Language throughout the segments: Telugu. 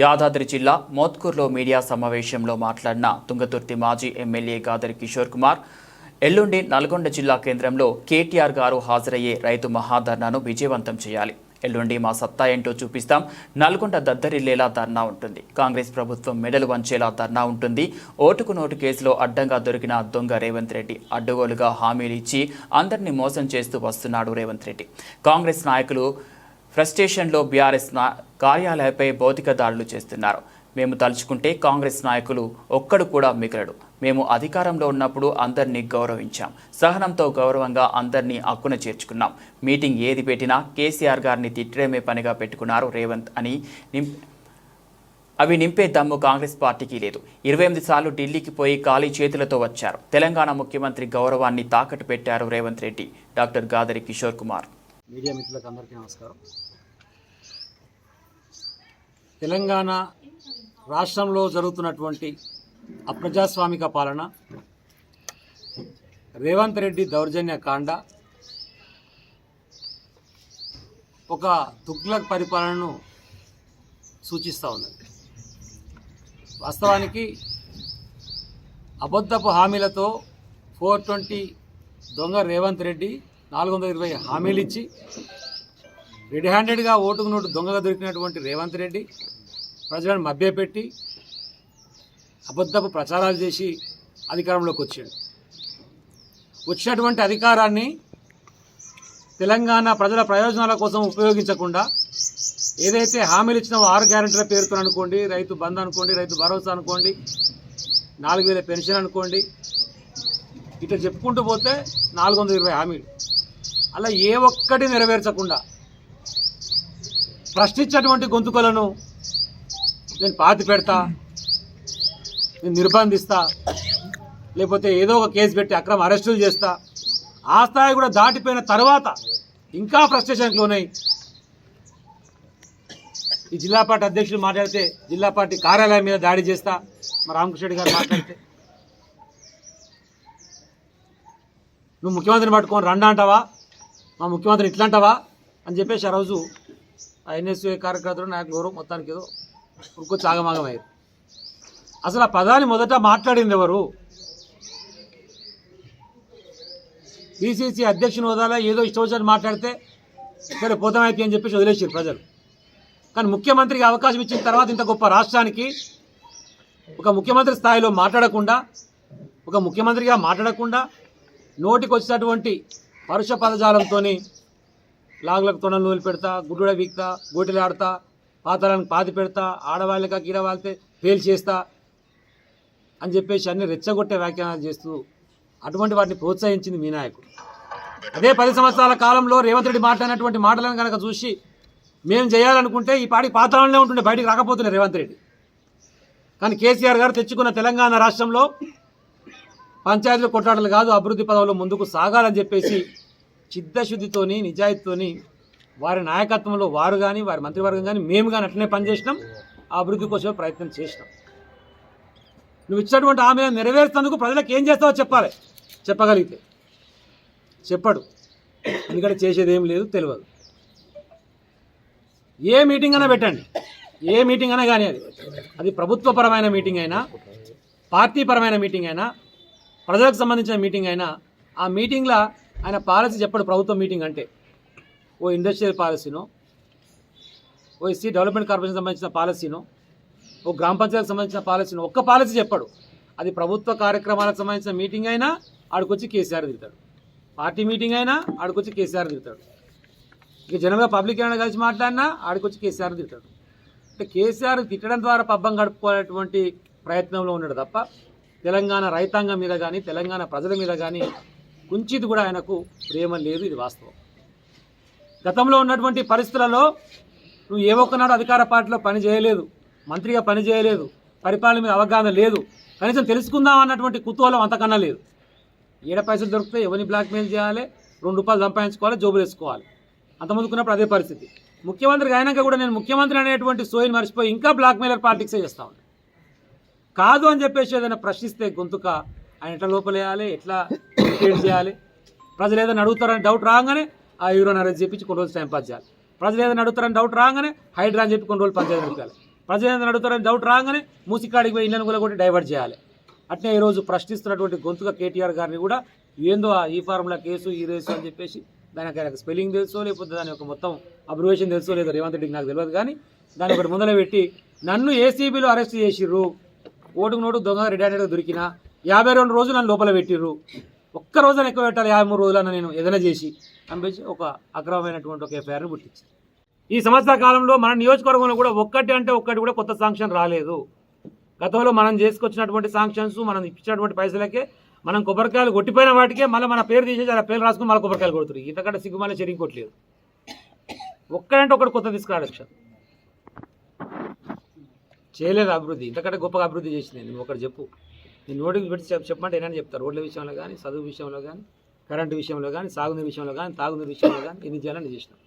యాదాద్రి జిల్లా మోత్కూర్లో మీడియా సమావేశంలో మాట్లాడిన తుంగతుర్తి మాజీ ఎమ్మెల్యే గాదరి కిషోర్ కుమార్ ఎల్లుండి నల్గొండ జిల్లా కేంద్రంలో కేటీఆర్ గారు హాజరయ్యే రైతు మహాధర్నాను విజయవంతం చేయాలి. ఎల్లుండి మా సత్తా ఏంటో చూపిస్తాం. నల్గొండ దద్దరిల్లేలా ధర్నా ఉంటుంది. కాంగ్రెస్ ప్రభుత్వం మెడలు వంచేలా ధర్నా ఉంటుంది. ఓటుకు నోటు కేసులో అడ్డంగా దొరికిన దొంగ రేవంత్ రెడ్డి అడ్డగోలుగా హామీలు ఇచ్చి అందరినీ మోసం చేస్తూ వస్తున్నాడు రేవంత్ రెడ్డి. కాంగ్రెస్ నాయకులు ఫ్రస్ట్రేషన్లో బీఆర్ఎస్ కార్యాలయపై భౌతిక దాడులు చేస్తున్నారు. మేము తలుచుకుంటే కాంగ్రెస్ నాయకులు ఒక్కడు కూడా మిగలడు. మేము అధికారంలో ఉన్నప్పుడు అందరినీ గౌరవించాం. సహనంతో గౌరవంగా అందరినీ అక్కున చేర్చుకున్నాం. మీటింగ్ ఏది పెట్టినా కేసీఆర్ గారిని తిట్టడమే పనిగా పెట్టుకున్నారు రేవంత్ అని నిం అవి నింపే దమ్ము కాంగ్రెస్ పార్టీకి లేదు. ఇరవై ఎనిమిది సార్లు ఢిల్లీకి పోయి ఖాళీ చేతులతో వచ్చారు. తెలంగాణ ముఖ్యమంత్రి గౌరవాన్ని తాకట్టు పెట్టారు రేవంత్ రెడ్డి. డాక్టర్ గాదరి కిషోర్ కుమార్. మీడియా మిత్రులకు అందరికీ నమస్కారం. తెలంగాణ రాష్ట్రంలో జరుగుతున్నటువంటి అప్రజాస్వామిక పాలన రేవంత్ రెడ్డి దౌర్జన్య కాండ ఒక తుగ్లక్ పరిపాలనను సూచిస్తూ ఉన్నది. వాస్తవానికి అబద్ధపు హామీలతో ఫోర్ ట్వంటీ దొంగ రేవంత్ రెడ్డి నాలుగు వందల ఇరవై హామీలు ఇచ్చి రెడ్ హ్యాండెడ్గా ఓటుకు నోటు దొంగగా దొరికినటువంటి రేవంత్ రెడ్డి ప్రజలను మభ్యపెట్టి అబద్ధపు ప్రచారాలు చేసి అధికారంలోకి వచ్చాడు. వచ్చినటువంటి అధికారాన్ని తెలంగాణ ప్రజల ప్రయోజనాల కోసం ఉపయోగించకుండా ఏదైతే హామీలు ఇచ్చినావో ఆరు గ్యారెంటీల పేరుతో అనుకోండి రైతు బంద్ అనుకోండి రైతు భరోసా అనుకోండి నాలుగు వేల పెన్షన్ అనుకోండి ఇట్లా చెప్పుకుంటూ పోతే నాలుగు వందల ఇరవై హామీలు. అలా ఏ ఒక్కటి నెరవేర్చకుండా ప్రశ్నించేటువంటి గొంతుకలను నేను పాతి పెడతా నేను నిర్బంధిస్తా లేకపోతే ఏదో ఒక కేసు పెట్టి అక్రమ అరెస్టులు చేస్తా ఆ స్థాయి కూడా దాటిపోయిన తర్వాత ఇంకా ఫ్రస్ట్రేషన్కి లోనై ఈ జిల్లా పార్టీ అధ్యక్షులు మాట్లాడితే జిల్లా పార్టీ కార్యాలయం మీద దాడి చేస్తా మా రామకృష్ణ గారు మాట్లాడితే. నువ్వు ముఖ్యమంత్రిని పట్టుకొని రండా అంటావా? మా ముఖ్యమంత్రి ఇట్లాంటవా? అని చెప్పేసి ఆ రోజు ఆ ఎన్ఎస్యూ కార్యకర్తలు నాకు ఎవరు మొత్తానికి ఏదో ఉరుకొచ్చి ఆగమాగమయ్యారు అసలు ఆ పదాన్ని మొదట మాట్లాడింది ఎవరు? పిసిసి అధ్యక్షుని హోదాలో ఏదో ఇష్టం వచ్చినట్టు మాట్లాడితే సరే పోతామైతే అని చెప్పేసి వదిలేసారు ప్రజలు. కానీ ముఖ్యమంత్రికి అవకాశం ఇచ్చిన తర్వాత ఇంత గొప్ప రాష్ట్రానికి ఒక ముఖ్యమంత్రి స్థాయిలో మాట్లాడకుండా ఒక ముఖ్యమంత్రిగా మాట్లాడకుండా నోటికి వచ్చినటువంటి పరుష పదజాలంతో లాగులకు తొనలు నూలు పెడతా గుడ్డుడ వీక్తా గోటిలాడతా పాతాలను పాతి పెడతా ఆడవాళ్ళక కీడవాళ్ళతే ఫెయిల్ చేస్తా అని చెప్పేసి అన్ని రెచ్చగొట్టే వ్యాఖ్యానాలు చేస్తూ అటువంటి వాటిని ప్రోత్సహించింది మీ నాయకుడు. అదే పది సంవత్సరాల కాలంలో రేవంత్ రెడ్డి మాట్లాడినటువంటి మాటలను కనుక చూసి మేము చేయాలనుకుంటే ఈ పాటి పాతాళంలో ఉంటుండే బయటికి రాకపోతుండే రేవంత్ రెడ్డి. కానీ కేసీఆర్ గారు తెచ్చుకున్న తెలంగాణ రాష్ట్రంలో పంచాయతీలు కొట్లాటలు కాదు అభివృద్ధి పదవులు ముందుకు సాగాలని చెప్పేసి చిత్తశుద్ధితోని నిజాయితీతోని వారి నాయకత్వంలో వారు కానీ వారి మంత్రివర్గం కానీ మేము కానీ అట్లనే పనిచేసినాం ఆ అభివృద్ధి కోసం ప్రయత్నం చేసినాం. నువ్వు ఇచ్చినటువంటి ఆమె నెరవేర్చేందుకు ప్రజలకు ఏం చేస్తావో చెప్పాలి చెప్పగలిగితే. చెప్పడు. ఎందుకంటే చేసేది ఏం లేదు తెలియదు. ఏ మీటింగ్ అయినా పెట్టండి. ఏ మీటింగ్ అయినా కానీ అది అది ప్రభుత్వపరమైన మీటింగ్ అయినా పార్టీ పరమైన మీటింగ్ అయినా ప్రజలకు సంబంధించిన మీటింగ్ అయినా ఆ మీటింగ్లో ఆయన పాలసీ చెప్పడు ప్రభుత్వ మీటింగ్ అంటే. ఓ ఇండస్ట్రియల్ పాలసీనో ఓ ఎస్సీ డెవలప్మెంట్ కార్పొరేషన్ సంబంధించిన పాలసీనో ఓ గ్రామ పంచాయతీకి సంబంధించిన పాలసీనో ఒక్క పాలసీ చెప్పాడు. అది ప్రభుత్వ కార్యక్రమాలకు సంబంధించిన మీటింగ్ అయినా ఆడికొచ్చి కేసీఆర్ తిరుగుతాడు పార్టీ మీటింగ్ అయినా ఆడికొచ్చి కేసీఆర్ తిరుగుతాడు ఇక జనరల్గా పబ్లిక్ ఏమైనా కలిసి మాట్లాడినా ఆడికొచ్చి కేసీఆర్ తిరుగుతాడు అంటే కేసీఆర్ తిట్టడం ద్వారా పబ్బం గడుపుకోవాలనేటువంటి ప్రయత్నంలో ఉన్నాడు తప్ప తెలంగాణ రైతాంగం మీద కానీ తెలంగాణ ప్రజల మీద కానీ కుంచిది కూడా ఆయనకు ప్రేమ లేదు ఇది వాస్తవం. గతంలో ఉన్నటువంటి పరిస్థితులలో నువ్వు ఏ ఒక్కనాడు అధికార పార్టీలో పని చేయలేదు మంత్రిగా పని చేయలేదు పరిపాలన మీద అవగాహన లేదు కనీసం తెలుసుకుందాం అన్నటువంటి కుతూహలం అంతకన్నా లేదు. ఏడ పైసలు దొరికితే ఎవరిని బ్లాక్మెయిల్ చేయాలి రెండు రూపాయలు సంపాదించుకోవాలి జోబులు వేసుకోవాలి. అంతమందుకున్నప్పుడు అదే పరిస్థితి. ముఖ్యమంత్రికి అయినాక కూడా నేను ముఖ్యమంత్రి అనేటువంటి సోయిని మర్చిపోయి ఇంకా బ్లాక్మెయిలర్ పాలిటిక్సే చేస్తా ఉన్నాను కాదు అని చెప్పేసి ఏదైనా ప్రశ్నిస్తే గొంతుక ఆయన ఎట్లా లోపలేయాలి ఎట్లా క్రియేట్ చేయాలి? ప్రజలు ఏదైనా అడుగుతారని డౌట్ రాగానే ఆ యూరోన్ అరెస్ట్ చెప్పించి కొన్ని రోజులు టైం పాస్ చేయాలి. ప్రజలు ఏదైనా అడుగుతారని డౌట్ రాగానే హైడ్రా అని చెప్పి కొన్ని రోజులు పంచాయతీ నడిపాలి ప్రజలు ఏదైనా అడుగుతారని డౌట్ రాగానే మూసికాడికి పోయి ఇళ్ళని కూడా కొట్టి డైవర్ట్ చేయాలి. అట్నే ఈరోజు ప్రశ్నిస్తున్నటువంటి గొంతుక కేటీఆర్ గారిని కూడా ఏందో ఆ ఈ ఫార్ములా కేసు ఈ రేసు అని చెప్పేసి దానికి ఆయనకు స్పెల్లింగ్ తెలుసో లేకపోతే దాని యొక్క మొత్తం అబ్రివేషన్ తెలుసో లేదో రేవంత్ రెడ్డికి నాకు తెలియదు కానీ దాన్ని ఒకటి ముందర పెట్టి నన్ను ఏసీబీలో అరెస్ట్ చేసిర్రు ఓటుకు నోటు దొంగ రెడీ అనేది దొరికిన యాభై రెండు రోజులు నన్ను లోపల పెట్టిర్రు. ఒక్క రోజున ఎక్కువ పెట్టాలి యాభై మూడు రోజులన్న నేను ఏదైనా చేసి అనిపించి ఒక అక్రమమైనటువంటి ఒక ఎఫ్ఐఆర్ని పుట్టించాను ఈ సంవత్సర కాలంలో మన నియోజకవర్గంలో కూడా ఒక్కటి అంటే ఒక్కటి కూడా కొత్త శాంక్షన్ రాలేదు. గతంలో మనం చేసుకొచ్చినటువంటి శాంక్షన్స్ మనం ఇచ్చినటువంటి పైసలకే మనం కొబ్బరికాయలు కొట్టిపోయిన వాటికే మళ్ళీ మన పేరు తీసేసి అలా పేరు రాసుకుని మళ్ళీ కొబ్బరికాయలు కొడుతుంది ఇంతకంటే సిగ్గుమాల చెరిగి కొట్టలేదు ఒక్కడంటే ఒకటి కొత్త తీసుకురాడు చేయలేదు అభివృద్ధి. ఇంతకంటే గొప్పగా అభివృద్ధి చేసింది నేను. ఒకటి చెప్పు. నేను నోటికి పెట్టి చెప్ చెప్పమంటే ఏమైనా చెప్తారు. రోడ్ల విషయంలో కానీ చదువు విషయంలో కానీ కరెంటు విషయంలో కానీ సాగునీరు విషయంలో కానీ తాగునీరు విషయంలో కానీ ఎన్ని చేయాలని చేసినాం.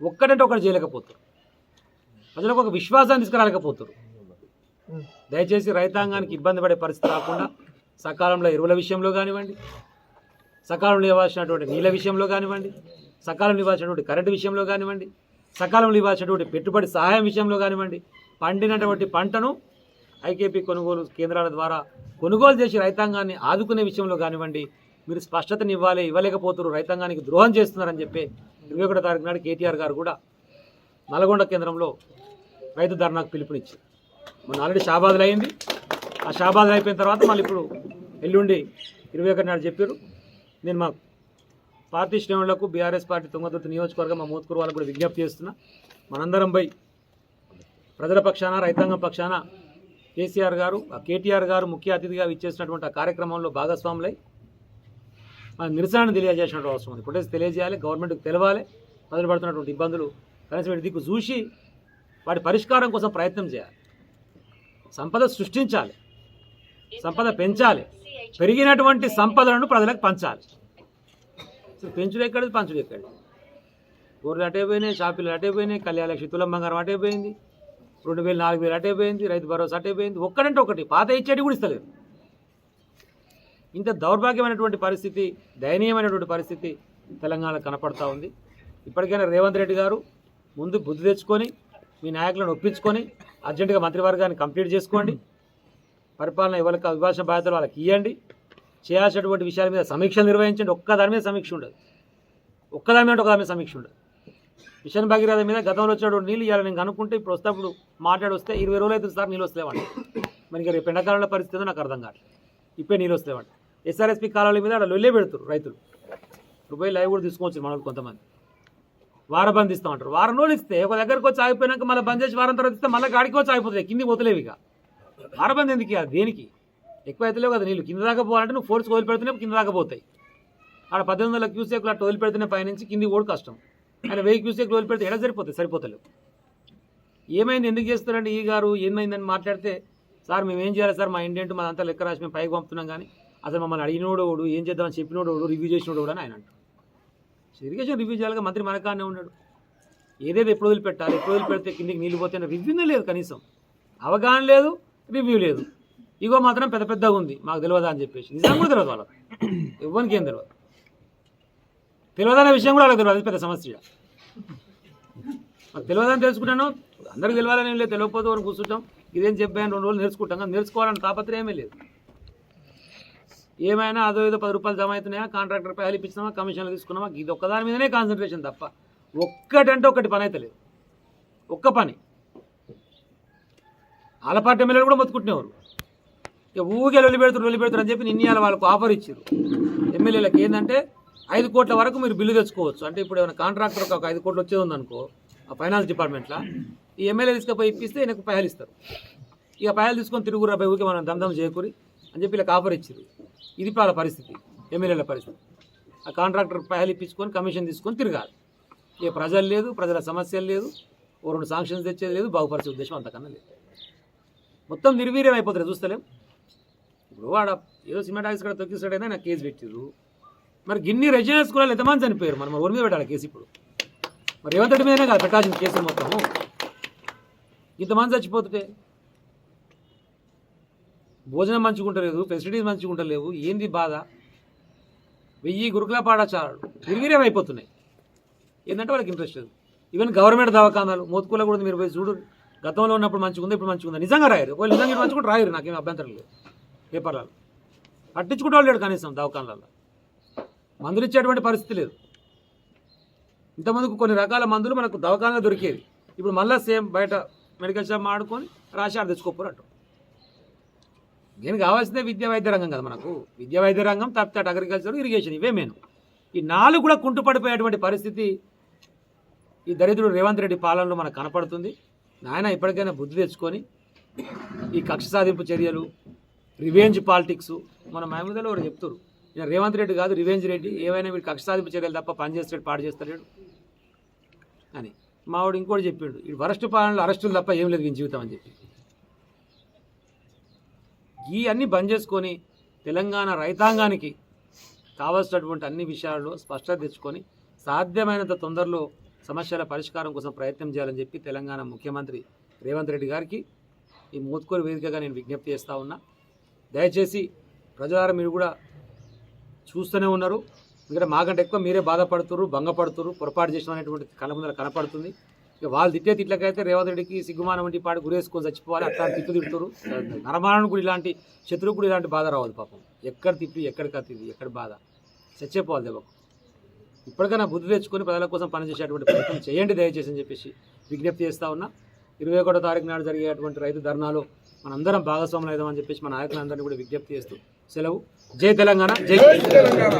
ఒక్కడంటే ఒకటి చేయలేకపోతారు. ప్రజలకు ఒక విశ్వాసాన్ని తీసుకురాలేకపోతారు. దయచేసి రైతాంగానికి ఇబ్బంది పడే పరిస్థితి రాకుండా సకాలంలో ఎరువుల విషయంలో కానివ్వండి సకాలంలో ఇవ్వాల్సినటువంటి నీళ్ళ విషయంలో కానివ్వండి సకాలంలో ఇవ్వాల్సినటువంటి కరెంటు విషయంలో కానివ్వండి సకాలంలో ఇవ్వాల్సినటువంటి పెట్టుబడి సహాయం విషయంలో కానివ్వండి పండినటువంటి పంటను ఐకేపీ కొనుగోలు కేంద్రాల ద్వారా కొనుగోలు చేసి రైతాంగాన్ని ఆదుకునే విషయంలో కానివ్వండి మీరు స్పష్టతని ఇవ్వాలి ఇవ్వలేకపోతున్నారు రైతాంగానికి ద్రోహం చేస్తున్నారని చెప్పి ఇరవై ఒకటో తారీఖు నాడు కేటీఆర్ గారు కూడా నల్గొండ కేంద్రంలో రైతు ధర్నాకు పిలుపునిచ్చారు. మొన్న ఆల్రెడీ షాబాద్లు అయింది. ఆ షాబాద్లు అయిపోయిన తర్వాత మళ్ళీ ఇప్పుడు ఎల్లుండి ఇరవై ఒకటి నాడు చెప్పారు. నేను మా పార్టీ శ్రేణులకు బీఆర్ఎస్ పార్టీ తుంగతుర్తి నియోజకవర్గం మా మోత్కూరు వాళ్ళకు కూడా విజ్ఞప్తి చేస్తున్నా. మనందరం పోయి ప్రజల పక్షాన రైతాంగం పక్షాన కేసీఆర్ గారు ఆ కేటీఆర్ గారు ముఖ్య అతిథిగా ఇచ్చేసినటువంటి ఆ కార్యక్రమంలో భాగస్వాములై మన నిరసనను తెలియజేసినటువంటి అవసరం ఉంది. ప్రొటెస్ట్ తెలియజేయాలి గవర్నమెంట్కి తెలవాలి మొదలు పడుతున్నటువంటి ఇబ్బందులు కనీసం వీటి దిక్కు చూసి వాటి పరిష్కారం కోసం ప్రయత్నం చేయాలి. సంపద సృష్టించాలి సంపద పెంచాలి పెరిగినటువంటి సంపదలను ప్రజలకు పంచాలి. అసలు పెంచుడు ఎక్కడిది? పంచుడు ఎక్కడిది? అటైపోయినాయి అటే పోయినాయి షాపులు అటే పోయినాయి కళ్యాణలక్ష్మి బంగారం అటే పోయింది. రెండు వేలు నాలుగు వేలు అటే పోయింది రైతు భరోసా అటే పోయింది. ఒక్కడంటే ఒకటి పాత ఇచ్చేటి కూడా ఇస్తలేదు. ఇంత దౌర్భాగ్యమైనటువంటి పరిస్థితి దయనీయమైనటువంటి పరిస్థితి తెలంగాణ కనపడతా ఉంది. ఇప్పటికైనా రేవంత్ రెడ్డి గారు ముందు బుద్ధి తెచ్చుకొని మీ నాయకులను ఒప్పించుకొని అర్జెంటుగా మంత్రివర్గాన్ని కంప్లీట్ చేసుకోండి. పరిపాలన ఎవరికి అభిభాషణ బాధ్యతలు వాళ్ళకి ఇవ్వండి చేయాల్సినటువంటి విషయాల మీద సమీక్షలు నిర్వహించండి. ఒక్కదాని మీద సమీక్ష ఉండదు. ఒక్కదాని మీద ఒకదాని మీద సమీక్ష ఉండదు. మిషన్ భగీరథ మీద గతంలో వచ్చినటువంటి నీళ్ళు ఇవ్వాలి నేను కనుక్కుంటే ఇప్పుడు వస్తేప్పుడు మాట్లాడి వస్తే ఇరవై రోజులు అవుతుంది సార్ నీళ్ళు వస్తాయి మనకి రేపు ఎండాకాలంలో పరిస్థితి నాకు అర్థం కావట్లేదు. ఇప్పుడే నీళ్ళు వస్తలేవండి ఎస్ఆర్ఎస్పి కాలాల మీద అక్కడ లొల్లే పెడుతున్నారు రైతులు. రూపాయి లైవ్ కూడా తీసుకోవచ్చు మనకు కొంతమంది. వారం బంద్ ఇస్తామంటారు వారం రోజులు ఇస్తే ఒక దగ్గరకు వచ్చి ఆగిపోయినాక మళ్ళీ బంద్ చేసి వారం తర్వాత ఇస్తే మళ్ళీ గాడికి వచ్చి ఆగిపోతుంది కింది పోతలేవు ఇక. వారం బంద్ ఎందుకు ఇక? దేనికి? ఎక్కువ అవుతలేవు కదా నీళ్ళు. కింద దాకా పోవాలంటే నువ్వు ఫోర్స్ వదిలిపెడుతున్నావు కింద దాకా పోతాయి. ఆడ పద్దెనిమిది వందల క్యూసెక్లు అట్లా వదిలిపెడుతున్న పైనుంచి కింది కూడా కష్టం. ఆయన వెయ్యి క్యూసెక్లు వదిలి పెడితే ఎడ సరిపోతాయి? సరిపోతలేవు. ఏమైంది? ఎందుకు చేస్తారండి ఈ గారు? ఏమైందని మాట్లాడితే సార్ మేము ఏం చేయాలి సార్? మా ఇండియన్ మా అంతా లెక్క రాసి మేము పైకి పంపుతున్నాం కానీ అసలు మమ్మల్ని అడిగినోడు ఏం చేద్దామని చెప్పినోడు రివ్యూ చేసినోడు అని ఆయన అంటారు ఇరిగేషన్ రివ్యూ చేయాలిగా మంత్రి మనకానే ఉన్నాడు. ఏదేది ఎప్పుడు వదిలిపెట్టాలి? ఎప్పుడు వదిలిపెడితే కిందికి నీళ్ళు పోతే రివ్యూనే లేదు కనీసం. అవగాహన లేదు రివ్యూ లేదు. ఇగో మాత్రం పెద్ద పెద్దగా ఉంది. మాకు తెలియదా అని చెప్పేసి. నిజం కూడా తెలియదు వాళ్ళకి. ఇవ్వనికి ఏం తెలియదు. తెలియదనే విషయం కూడా వాళ్ళకి తెలియదు. పెద్ద సమస్య. తెలియదని తెలుసుకుంటాను. అందరికి తెలియాలని ఏం లేదు. తెలియకపోతే వరకు కూర్చుంటాం. ఇదేం చెప్పాను? రెండు రోజులు నేర్చుకుంటాం. కానీ నేర్చుకోవాలని తాపత్రయమే లేదు. ఏమైనా అదో ఏదో పది రూపాయలు జమ అవుతున్నాయా? కాంట్రాక్టర్ పై ఇప్పించినామా కమిషన్లు తీసుకున్నామా? ఇది ఒక్కదాని మీదనే కాన్సన్ట్రేషన్ తప్ప ఒక్కటంటే ఒకటి పని అయితే లేదు. ఒక్క పని. ఆలపాటి ఎమ్మెల్యేలు కూడా మొత్తుకుంటునేవారు. ఇక ఊగే లొల్లి పెడుతున్నారు లొల్లి అని చెప్పి నిన్న వాళ్ళకు ఆఫర్ ఇచ్చారు ఎమ్మెల్యేలకు ఏంటంటే ఐదు కోట్ల వరకు మీరు బిల్లు తెచ్చుకోవచ్చు. అంటే ఇప్పుడు ఏమైనా కాంట్రాక్టర్ ఒక ఐదు కోట్లు వచ్చేది ఉందనుకో ఆ ఫైనాన్స్ డిపార్ట్మెంట్లో ఈ ఎమ్మెల్యే తీసుకుపోయి ఇప్పిస్తే ఈయనకు పయాలు ఇస్తారు. ఇక పయాలు తీసుకొని తిరుగురు అబ్బాయి ఊరికే మనం దమ్దం చేయకూరి అని చెప్పి ఇలా ఆఫర్ ఇచ్చారు ఇది వాళ్ళ పరిస్థితి ఎమ్మెల్యేల పరిస్థితి. ఆ కాంట్రాక్టర్ పయాలు ఇప్పించుకొని కమిషన్ తీసుకొని తిరగాలి. ఏ ప్రజలు లేదు ప్రజల సమస్యలు లేదు ఓ రెండు సాంక్షన్స్ తెచ్చేది లేదు బాగుపరిచే ఉద్దేశం అంతకన్నా లేదు. మొత్తం నిర్వీర్యం అయిపోతుంది చూస్తలేం? ఇప్పుడు వాడ ఏదో సిమెంట్ ఆఫీస్ కూడా తొక్కిస్తాడైనా నాకు కేసు పెట్టిర్రు. మరి గిన్ని రెజినల్ స్కూల్లో ఎంతమంది చనిపోయారు? మనం ఊరి మీద పెట్టాలి కేసు ఇప్పుడు. మరి రేవంత్ రెడ్డి మీదనే కాదు పెట్టాల్సిన కేసు మొత్తం ఇంతమంది చచ్చిపోతుంటే? భోజనం మంచిగా ఫెసిలిటీస్ మంచిగా ఏంది బాధ? వెయ్యి గురుకుల పాఠశాలలు నిర్వీర్యం అయిపోతున్నాయి. ఏంటంటే వాళ్ళకి ఇంట్రెస్ట్ లేదు. ఈవెన్ గవర్నమెంట్ దవాఖానాలు మోత్కూల కూడా మీరు పోయి చూడు. గతంలో ఉన్నప్పుడు మంచిగుంది ఇప్పుడు మంచిగా ఉంది. నిజంగా రాయరు. ఒకవేళ నిజంగా మంచిగా కూడా రాయరు నాకేం అభ్యంతరం లేదు. పేపర్లలో. పట్టించుకుంటే లేడు కనీసం దవాఖానాలలో. మందులు ఇచ్చేటువంటి పరిస్థితి లేదు. ఇంతమందికి కొన్ని రకాల మందులు మనకు దవకాలంగా దొరికేవి. ఇప్పుడు మళ్ళీ సేమ్ బయట మెడికల్ షాప్ ఆడుకొని రాసి ఆడ తెచ్చుకోపోరు అంటాం. దీనికి కావాల్సిందే విద్యా వైద్య రంగం కదా మనకు. విద్యా వైద్య రంగం తప్పితే అగ్రికల్చర్ ఇరిగేషన్ ఇవే మెయిన్ ఈ నాలుగు కూడా కుంటుపడిపోయేటువంటి పరిస్థితి ఈ దరిద్రుడు రేవంత్ రెడ్డి పాలనలో మనకు కనపడుతుంది. నాయన ఇప్పటికైనా బుద్ధి తెచ్చుకొని ఈ కక్ష సాధింపు చర్యలు రివెంజ్ పాలిటిక్స్ మన మహమూదలో కూడా చెప్తారు రేవంత్ రెడ్డి కాదు రివెంజ్ రెడ్డి ఏవైనా వీడు కక్ష సాధింపు చర్యలు తప్ప పనిచేస్తాడు పాడు చేస్తాడు అని. మావాడు ఇంకోటి చెప్పాడు ఈ వరస్ట్ పాలనలో అరెస్టులు తప్ప ఏం లేదు వీని జీవితం అని చెప్పి. ఈ అన్ని బంద్ చేసుకొని తెలంగాణ రైతాంగానికి కావాల్సినటువంటి అన్ని విషయాల్లో స్పష్టత తెచ్చుకొని సాధ్యమైనంత తొందరలో సమస్యల పరిష్కారం కోసం ప్రయత్నం చేయాలని చెప్పి తెలంగాణ ముఖ్యమంత్రి రేవంత్ రెడ్డి గారికి ఈ మూతుకొని వేదికగా నేను విజ్ఞప్తి చేస్తూ ఉన్నా. దయచేసి ప్రజలారా మీరు కూడా చూస్తూనే ఉన్నారు. ఎందుకంటే మాకంటే ఎక్కువ మీరే బాధపడుతున్నారు భంగపడుతున్నారు పొరపాటు చేసిన అనేటువంటి కళ్ళ ముందర కనపడుతుంది. ఇక వాళ్ళు తిట్టే తిట్లకైతే రేవంత్ రెడ్డికి సిగ్గుమానం వంటి పాటు గురేసుకొని చచ్చిపోవాలి అట్లా తిట్టు తిడుతురు నరమానం కూడా ఇలాంటి శత్రువు కూడా ఇలాంటి బాధ రావద్దు పాపం. ఎక్కడ తిప్పి ఎక్కడ కత్తిది ఎక్కడ బాధ. చచ్చేపోవాలి దెబ్బకు ఇప్పటికైనా బుద్ధి తెచ్చుకొని ప్రజల కోసం పనిచేసేటువంటి ప్రయత్నం చేయండి దయచేసి అని చెప్పేసి విజ్ఞప్తి చేస్తా ఉన్నా. ఇరవై ఒకటో తారీఖు నాడు జరిగేటువంటి రైతు ధర్నాలో మనందరం భాగస్వాములు అవుదామని చెప్పేసి మన నాయకులందరినీ కూడా విజ్ఞప్తి చేస్తూ సెలవు. జై తెలంగాణ జై తెలంగాణ.